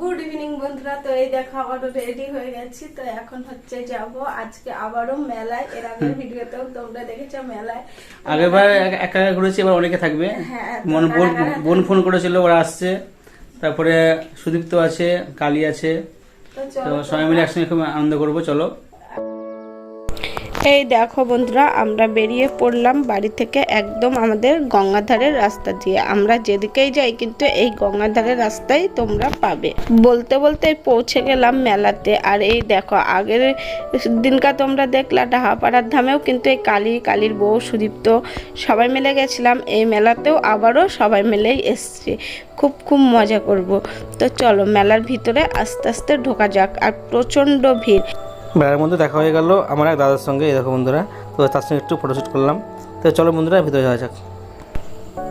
Good evening বন্ধুরা। তো এই দেখো আবারও রেডি হয়ে গেছি। তো এখন হচ্ছে যাব। আজকে আবারও মেলায়। এর আগের ভিডিওতেও তোমরা দেখেছ মেলায়। আগেরবার এক- একা একা ঘুরেছি এবার অনেকে থাকবে। হ্যাঁ, মন বোন ফোন করেছিল ওরা আসছে। তারপরে সুদীপ্ত আছে কালী আছে। তো তো সবাই মিলে একসঙ্গে খুব আনন্দ করব চলো। এই দেখো বন্ধুরা, আমরা বেরিয়ে পড়লাম বাড়ি থেকে একদম আমাদের গঙ্গাধারের রাস্তা দিয়ে। আমরা যেদিকেই যাই কিন্তু এই গঙ্গাধারের রাস্তায় তোমরা পাবে। বলতে বলতে পৌঁছে গেলাম মেলাতে। আর এই দেখো, আগের দিনকার তোমরা দেখলা ডাহাপাড়ার ধামেও কিন্তু এই কালী, কালীর বউ সুদীপ্ত সবাই মিলে গেছিলাম। এই মেলাতেও আবারও সবাই মিলেই এসছি। খুব খুব মজা করব। তো চলো, মেলার ভিতরে আস্তে আস্তে ঢোকা যাক। আর প্রচণ্ড ভিড়। বেড়ার মধ্যে দেখা হয়ে গেল আমার এক দাদার সঙ্গে। এরকম বন্ধুরা, তো তার সঙ্গে একটু ফটোশ্যুট করলাম। তো চলো বন্ধুরা, ভিতরে যাওয়া যাক।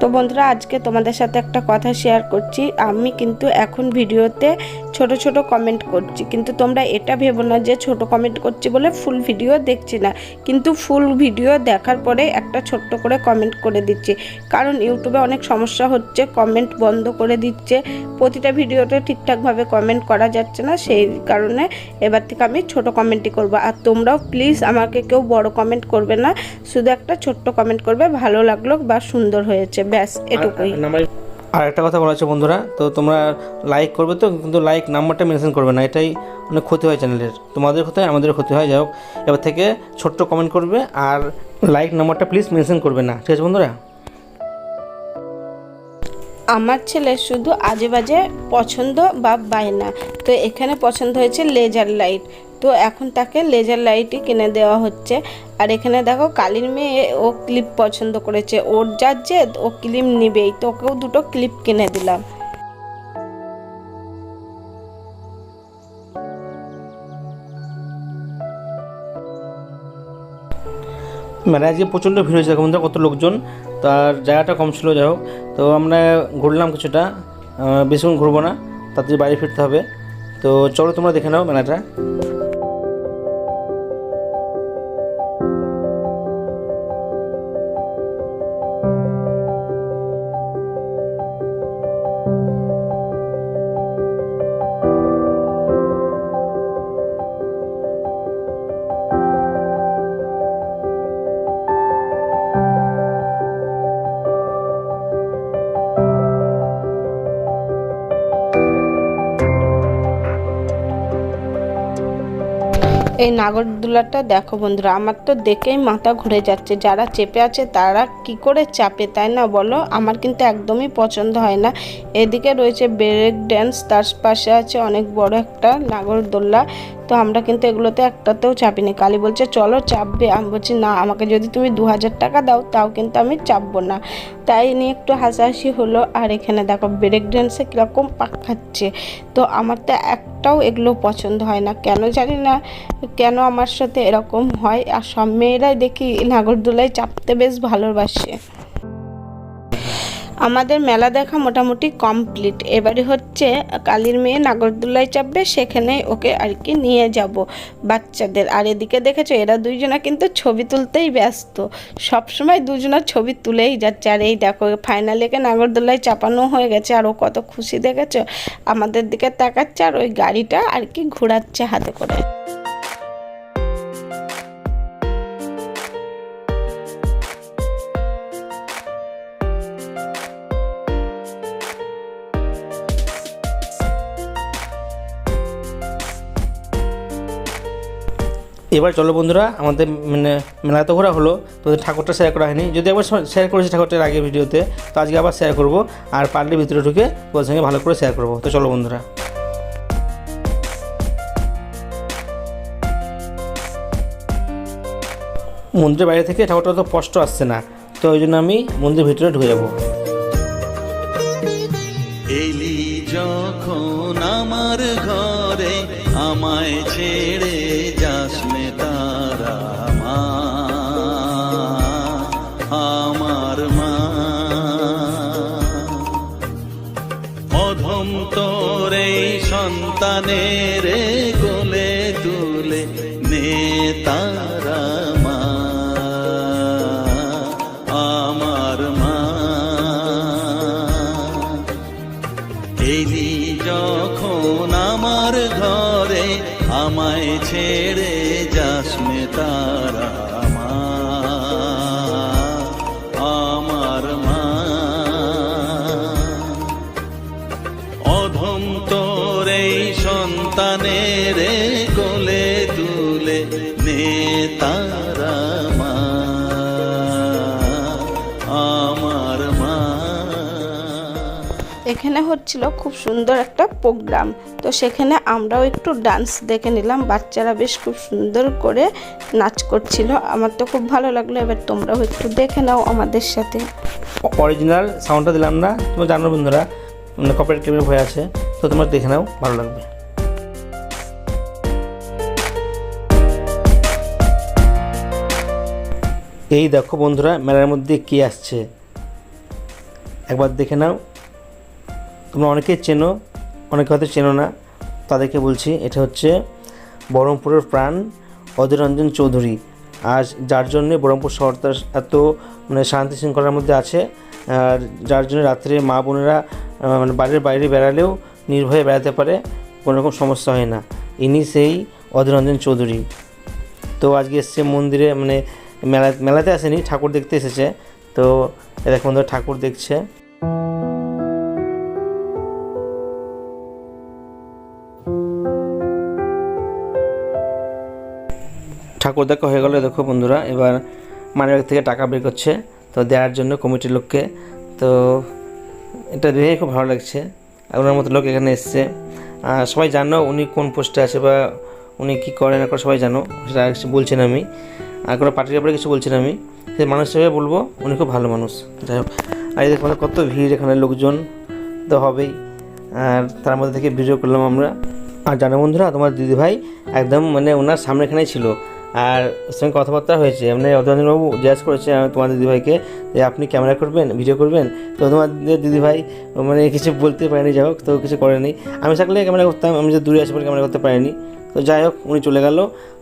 তো বন্ধুরা, আজকে তোমাদের সাথে একটা কথা শেয়ার করছি। আমি কিন্তু এখন ভিডিওতে ছোট ছোট কমেন্ট করছি। কিন্তু তোমরা এটা ভেবো না যে ছোট কমেন্ট করছি বলে ফুল ভিডিও দেখছি না। কিন্তু ফুল ভিডিও দেখার পরে একটা ছোট্ট করে কমেন্ট করে দিচ্ছি। কারণ ইউটিউবে অনেক সমস্যা হচ্ছে কমেন্ট বন্ধ করে দিচ্ছে। প্রতিটা ভিডিওতে ঠিকঠাকভাবে কমেন্ট করা যাচ্ছে না, সেই কারণে এবার থেকে আমি ছোট কমেন্টই করব। আর তোমরাও প্লিজ আমাকে কেউ বড় কমেন্ট করবে না। শুধু একটা ছোট্ট কমেন্ট করবে, ভালো লাগল বা সুন্দর হয়েছে। ব্যাস এটুকুই। আর একটা কথা বলা হচ্ছে বন্ধুরা তো তোমরা লাইক করবে তো কিন্তু লাইক নাম্বারটা মেনশন করবে না এটাই অনেক ক্ষতি হয় চ্যানেলের তোমাদের ক্ষতি হয় আমাদের ক্ষতি হয় যাই হোক। এবার থেকে ছোট্ট কমেন্ট করবে আর লাইক নাম্বারটা প্লিজ মেনশন করবে না ঠিক আছে বন্ধুরা? আমার ছেলে শুধু আজে বাজে পছন্দ বা বায়না। তো এখানে পছন্দ হয়েছে লেজার লাইট তো এখন তাকে লেজার লাইটই কিনে দেওয়া হচ্ছে। আর এখানে দেখো কালির মেয়ে ও ক্লিপ পছন্দ করেছে। ওর যার জেদ, ও ক্লিপ নিবেই। তো ওকেও দুটো ক্লিপ কিনে দিলাম। মানে আজকে প্রচণ্ড ভিড় হয়েছে, দেখো বন্ধুরা কত লোকজন। তার জায়গাটা কম ছিল, যাই হোক। তো আমরা ঘুরলাম কিছুটা। বেশিক্ষণ ঘুরবো না। তাড়াতাড়ি বাড়ি ফিরতে হবে। তো চলো তোমরা দেখে নাও মেলাটা। এই নাগরদোলাটা দেখো বন্ধুরা, আমার তো দেখেই মাথা ঘুরে যাচ্ছে। যারা চেপে আছে তারা কি করে চাপে, তাই না বলো? আমার কিন্তু একদমই পছন্দ হয় না। এদিকে রয়েছে ব্রেক ড্যান্স তার পাশে আছে অনেক বড় একটা নাগরদোল্লা তো আমরা কিন্তু এগুলোতে একটাতেও চাপিনি। কালী বলছে, চলো চাপবে। আমি বলছি, না, আমাকে যদি তুমি দু হাজার টাকা দাও, তাও কিন্তু আমি চাপবো না। তাই নিয়ে একটু হাসাহাসি হলো। আর এখানে দেখো, ব্রেক ড্যান্সে কীরকম পাক খাচ্ছে। তো আমার তো একটাও এগুলো পছন্দ হয় না। কেন জানি না কেন আমার সাথে এরকম হয়। আর সব মেয়েরাই দেখি নাগরদোলায় চাপতে বেশ ভালোবাসে। আমাদের মেলা দেখা মোটামুটি কমপ্লিট এবারে হচ্ছে, কালীর মেয়ে নাগরদোলায় চাপবে সেখানে ওকে আর কি নিয়ে যাব বাচ্চাদের। আর এদিকে দেখেছ, এরা দুইজনা কিন্তু ছবি তুলতেই ব্যস্ত। সবসময় দুজনের ছবি তুলেই যাচ্ছে। আর এই দেখো ফাইনালি একে নাগরদোলায় চাপানো হয়ে গেছে, আর ও কত খুশি, দেখেছ? আমাদের দিকে তাকাচ্ছে, আর ওই গাড়িটা আর কি ঘোরাচ্ছে হাতে করে। এবার চলো বন্ধুরা, আমাদের মানে মেলা তো ঘোরা হলো, তো ঠাকুরটা শেয়ার করা হয়নি। যদি একবার শেয়ার করেছি ঠাকুরটার আগে ভিডিওতে, তো আজকে আবার শেয়ার করব, আর পারলে ভিতরে ঢুকে ওদের সঙ্গে ভালো করে শেয়ার করব। তো চলো বন্ধুরা। মন্দিরের বাইরে থেকে ঠাকুরটা তো স্পষ্ট আসছে না, তো ওই জন্য আমি মন্দিরের ভিতরে ঢুকে যাব। যখন আমার ঘরে আমায় ছেড়ে সন্তানের কোলে তুলে নে তারা মা। আমার মা। এলি যখন আমার ঘরে আমায় ছেড়ে যাস তারা সন্তানের কোলে তুলে নে তারা মা। আমার মা। এখানে হচ্ছিল খুব সুন্দর একটা প্রোগ্রাম। তো সেখানে আমরাও একটু ডান্স দেখে নিলাম। বাচ্চারা বেশ খুব সুন্দর করে নাচ করছিল। আমার তো খুব ভালো লাগল। এবার তোমরাও একটু দেখে নাও আমাদের সাথে। অরিজিনাল সাউন্ডটা দিলাম না। তোমরা জানো বন্ধুরা মানে কপারেট ক্লেমের ভয় আছে। তো তোমরা দেখে নাও ভালো লাগবে। এই দেখো বন্ধুরা, মেলার মধ্যে কে আসছে? একবার দেখে নাও। তোমরা অনেকে চেনো, অনেকে হয়তো চেনো না, তাদেরকে বলছি, এটা হচ্ছে বহরমপুরের প্রাণ, অধীর রঞ্জন চৌধুরী। আর যার জন্যে বহরমপুর শহরটা এত মানে শান্তি শৃঙ্খলার মধ্যে আছে, আর যার জন্য রাত্রে মা বোনেরা মানে বাড়ির বাইরে বেড়ালেও নির্ভয়ে বেড়াতে পারে, কোনো রকম সমস্যা হয় না। ইনি সেই অধীর রঞ্জন চৌধুরী। তো আজকে এসছে মন্দিরে মানে মেলা, মেলাতে আসেনি, ঠাকুর দেখতে এসেছে। তো এ দেখো ঠাকুর দেখছে। ঠাকুর দেখা হয়ে গেল, দেখো বন্ধুরা। এবার মানিব্যাগ থেকে টাকা বের করছে, তো দেওয়ার জন্য কমিটির লোককে। তো এটা দেখে খুব ভালো লাগছে। ওনার মতো লোক এখানে এসছে। আর সবাই জানো উনি কোন পোস্টে আছে বা উনি কী করে না করে সবাই জানো, সেটা বলছেন আমি। আর কোনো পার্টির ব্যাপারে কিছু বলছি না আমি। সেই মানুষ হিসেবে বলব, উনি খুব ভালো মানুষ। যাই হোক, আর এদের দেখো কত ভিড় এখানে, লোকজন তো হবেই। আর তার মধ্যে থেকে ভিডিও করলাম আমরা। আর জানো বন্ধুরা, তোমার দিদিভাই একদম মানে ওনার সামনে এখানেই ছিল। আর ওর সঙ্গে কথাবার্তা হয়েছে। মানে অধরঞ্জনবাবু জিজ্ঞাসা করেছে তোমার দিদিভাইকে যে আপনি ক্যামেরা করবেন ভিডিও করবেন? তো তোমার দিদিভাই মানে কিছু বলতে পারেনি, যাই হোক, তো কিছু করেনি। আমি থাকলে ক্যামেরা করতাম, আমি যে দূরে আসি ক্যামেরা করতে পারিনি। তো যাই হোক, উনি চলে গেল।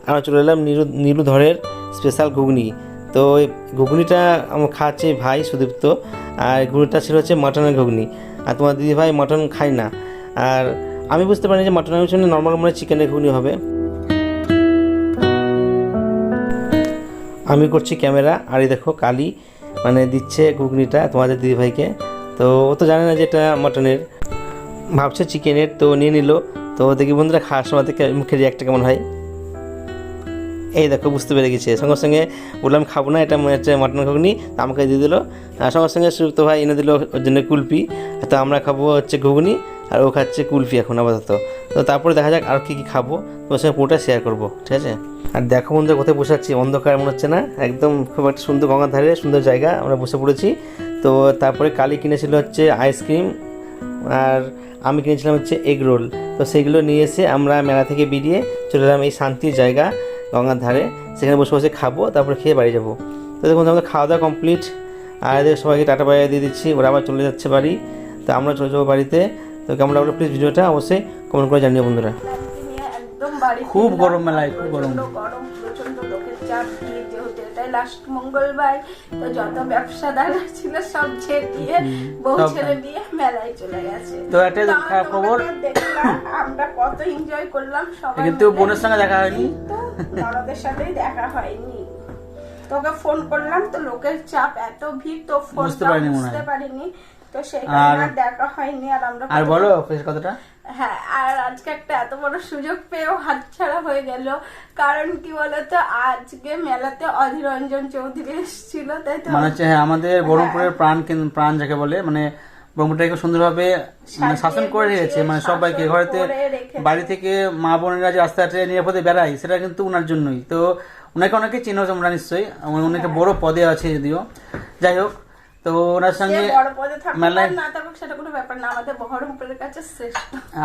আমরা চলে এলাম নীলু নীলুধরের স্পেশাল ঘুগনি। তো এই ঘুগনিটা আমার খাচ্ছে ভাই সুদীপ্ত, আর ঘুগনিটা ছিল হচ্ছে মাটনের ঘুগনি। আর তোমার দিদি ভাই মাটন খায় না। আর আমি বুঝতে পারিনি যে মাটনের পিছনে নর্মাল মনে চিকেনের ঘুগনি হবে। আমি করছি ক্যামেরা, আর এই দেখো কালি মানে দিচ্ছে ঘুগনিটা তোমাদের দিদিভাইকে তো ও তো জানে না যে এটা মাটনের। ভাবছে চিকেনের তো নিয়ে নিল। তো দেখি বন্ধুরা খাওয়ার সময় থেকে মুখের রিয়াক্টটা কেমন হয়? এই দেখো, বুঝতে পেরে গেছে। সঙ্গে সঙ্গে বললাম, খাব না, এটা মনে হচ্ছে মাটন ঘুগনি। আমাকে দিয়ে দিল। আর সঙ্গে সঙ্গে সুযুক্ত ভাই এনে দিল ওর জন্য কুলপি তো আমরা খাব হচ্ছে ঘুগনি, আর ও খাচ্ছে কুলফি এখন আপাতত। তো তারপরে দেখা যাক আর কী কী খাব। তোমার সঙ্গে পুরোটা শেয়ার করব, ঠিক আছে? আর দেখো বন্ধুরা, কোথায় বসে আছি? অন্ধকার মনে হচ্ছে না? একদম খুব একটা সুন্দর গঙ্গার ধারে, সুন্দর জায়গা। আমরা বসে পড়েছি। তো তারপরে কালি কিনেছিল হচ্ছে আইসক্রিম আর আমি কিনেছিলাম হচ্ছে এগ রোল। তো সেগুলো নিয়ে এসে আমরা মেলা থেকে বেরিয়ে চলে এলাম এই শান্তির জায়গা গঙ্গার ধারে। সেখানে বসে বসে খাব তারপরে খেয়ে বাড়ি যাব। তো দেখুন আমাদের খাওয়া দাওয়া কমপ্লিট আর এদের সবাইকে টাটা বাইরে দিয়ে দিচ্ছি ওরা আবার চলে যাচ্ছে বাড়ি। তো আমরা চলে যাব বাড়িতে। তো কেমন লাগল প্লিজ ভিডিওটা অবশ্যই কমেন্ট করে জানিও বন্ধুরা। খুব গরম মেলায়, খুব গরম। গরম প্রচণ্ড লোকের চাপ। লাস্ট মঙ্গলবার তো যত ব্যবসাদার ছিল সব ছেটিয়ে বউ সব- ছেলে নিয়ে মেলায় চলে গেছে। তো একটাই তো খারাপ খবর। আমরা কত এনজয় করলাম সবাই কিন্তু বোনের সঙ্গে দেখা হয়নি। তো ননদের সাথেই দেখা হয়নি। তোকে ফোন করলাম তো লোকের চাপ এত ভিড় তো ফোন বুঝতে পারিনি তো সেই কারণে দেখা হয়নি আর আমরা আর বলো শেষ কথাটা? হ্যাঁ আর আজকে একটা এত বড় সুযোগ পেয়েও হাতছাড়া হয়ে গেল। কারণ কি বলতো আজকে মেলাতে অধীরঞ্জন চৌধুরী এসেছিল তাই তো? মানে হচ্ছে হ্যাঁ আমাদের বহরমপুরের প্রাণ প্রাণ যাকে বলে মানে ব্রহ্মটাকে সুন্দরভাবে মানে শাসন করে রেখেছে মানে সবাইকে ঘরেতে বাড়ি থেকে মা বোনেরা যে রাস্তাঘাটে নিরাপদে বেড়ায় সেটা কিন্তু ওনার জন্যই। তো ওনাকে অনেকে চিনো তোমরা নিশ্চয়ই আমার অনেকে বড় পদে আছে যদিও। যাই হোক তো ওনার সঙ্গে মেলায় সেটা কোনো ব্যাপার না। আমাদের বহরমপুরের কাছে শ্রেষ্ঠ।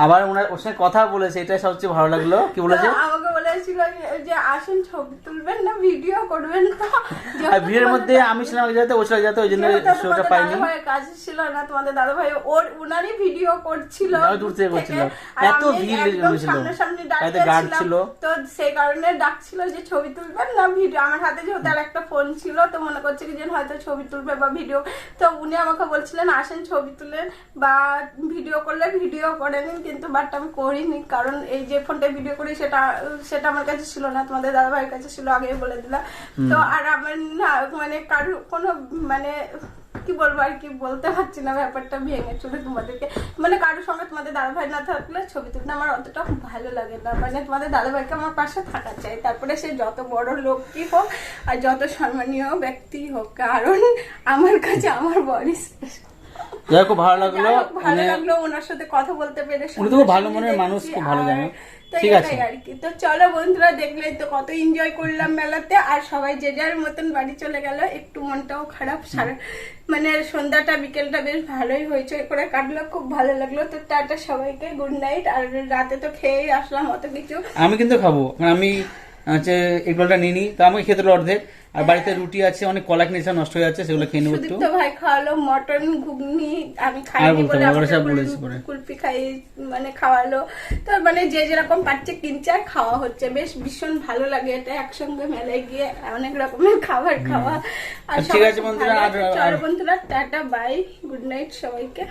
আবার ওনার ওর সঙ্গে কথা বলেছে এটাই সবচেয়ে ভালো লাগল। কি বলেছে? আমাকে বলেছিল যে- আসেন ছবি তুলবেন না ভিডিও করবেন তো ভিড়ের মধ্যে আমি ছিলাম ওই জায়গাতে ও ছিল ওই জন্য শোটা পাইনি কাজ ছিল না তোমাদের দাদা ভাই ওর উনারই ভিডিও করছিল দূর থেকে করছিল। এত ভিড় guard ছিলাম। ছিল। তো সেই কারণে ডাকছিল যে ছবি তুলবেন না ভিডিও আমার হাতে যেহেতু আর একটা ফোন ছিল তো মনে করছে কি যে হয়তো ছবি তুলবে বা ভিডিও তো উনি আমাকে বলছিলেন আসেন ছবি তুলেন বা ভিডিও করলে ভিডিও করে নিন কিন্তু বাট আমি করিনি কারণ এই যে ফোনটা ভিডিও করি সেটা সেটা আমার কাছে ছিল না তোমাদের দাদা ভাইয়ের কাছে ছিল আগে বলে দিলাম। তো আর আমার না মানে কারও কোনো মানে কি বলব আর কি বলতে পারছি না ব্যাপারটা ভেঙে চলে তোমাদেরকে। মানে কারোর সঙ্গে তোমাদের দাদা ভাই না থাকলে ছবি তুলতে আমার অতটা ভালো লাগে না। মানে তোমাদের দাদা ভাইকে আমার পাশে থাকা চাই। তারপরে সে যত বড় লোকই হোক আর যত সম্মানীয় ব্যক্তি হোক কারণ আমার কাছে আমার বডি যাই খুব ভালো লাগল। ভালো মানে লাগল ওনার সাথে কথা বলতে পেরে উনি তো ভালো মনের মানুষ, খুব ভালো জানে। তো ঠিক এটাই আছে। আর কি। তো চলো বন্ধুরা দেখলে তো কত এনজয় করলাম মেলাতে। আর সবাই যে যার মতন বাড়ি চলে গেল একটু মনটাও খারাপ। সারা মানে সন্ধ্যাটা বিকেলটা বেশ ভালোই হয়েছে করে কাটলো খুব ভালো লাগল। তো টাটা সবাইকে গুড নাইট আর রাতে তো খেয়েই আসলাম অত কিছু। আমি কিন্তু খাব। আমি হচ্ছে এগুলোটা নিয়ে নিই তো আমাকে খেতে অর্ধেক। আর বাড়িতে রুটি আছে অনেক কলা কিনেছিলাম নষ্ট হয়ে যাচ্ছে সেগুলো খেয়ে নেব একটু। সুদীপ্ত ভাই খাওয়ালো মটন ঘুগনি আমি খাইনি বলে আমাকে সব বলেছে পরে। কুলফি খাই মানে খাওয়ালো। তো মানে যে যেরকম পাচ্ছে কিনছে আর খাওয়া হচ্ছে। বেশ ভীষণ ভালো লাগে এটা একসঙ্গে মেলায় গিয়ে অনেক রকমের খাবার খাওয়া। আর ঠিক আছে বন্ধুরা, আর- বন্ধুরা টাটা বাই গুড নাইট সবাইকে।